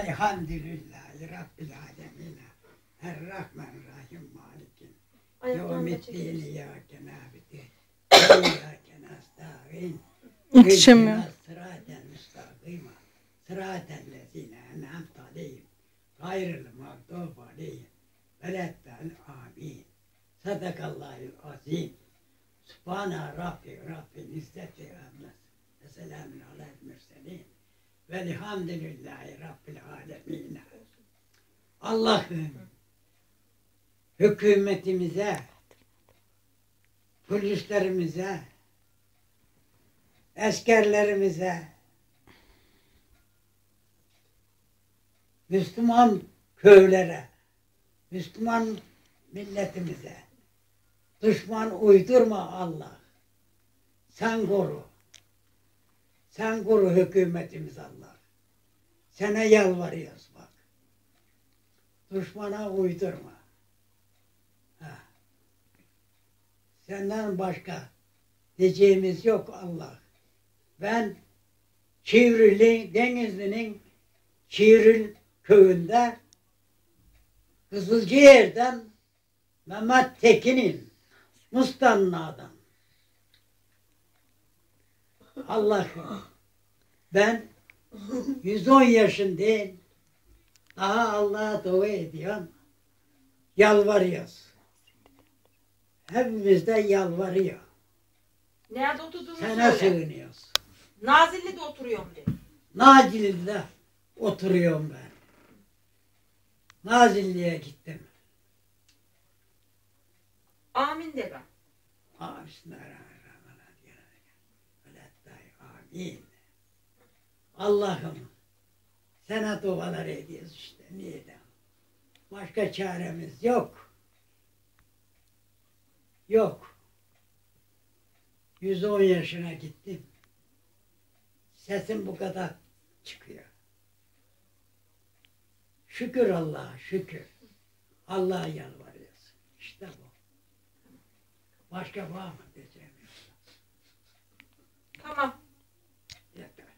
Elhamdülillahi Rabbil alemin. Errahmanirrahim Malikin. Ayaklarını da Yevmiddin. İyyâke nâbidi. ve İyyâke nesta'in. Yetişemiyor. Sıraten müstakîma. Sıraten lezîne en'amte aleyhim. Gayril mağdûb aleyhim. Veleddel amin. Sadakallahül azim. Subhana Rabbi Rabbil İzzeti Ahmet. Ve selamun alel mürselin. Velhamdülillahi Rabbil alemin. Allah'ım hükümetimize, polislerimize, askerlerimize, Müslüman köylere, Müslüman milletimize, düşman uydurma Allah. Sen koru. Sen koru hükümetimiz Allah. Sana yalvarıyoruz bak. Düşmana uydurma. Ha. Senden başka diyeceğimiz yok Allah. Ben Çivrili, Denizli'nin Çivril köyünde Kızılciğer'den Mehmet Tekin'in Mustanna'dan Allah'ım ben 110 yaşındayım. Daha Allah'a dua ediyorum. Yalvarıyoruz. Hepimiz de yalvarıyor. Nerede oturduğunu Sana söyle. sığınıyoruz. Nazilli'de oturuyorum de. Nazilli'de oturuyorum ben. Nazilli'ye gittim. Amin de ben. Bismillahirrahmanirrahim. Amin. Allah'ım sana dualar ediyoruz işte. Neden? Başka çaremiz yok. Yok. 110 yaşına gittim. Sesim bu kadar çıkıyor. Şükür Allah'a şükür. Allah'a yalvarıyoruz. İşte bu. Başka var mı diyeceğim. Tamam.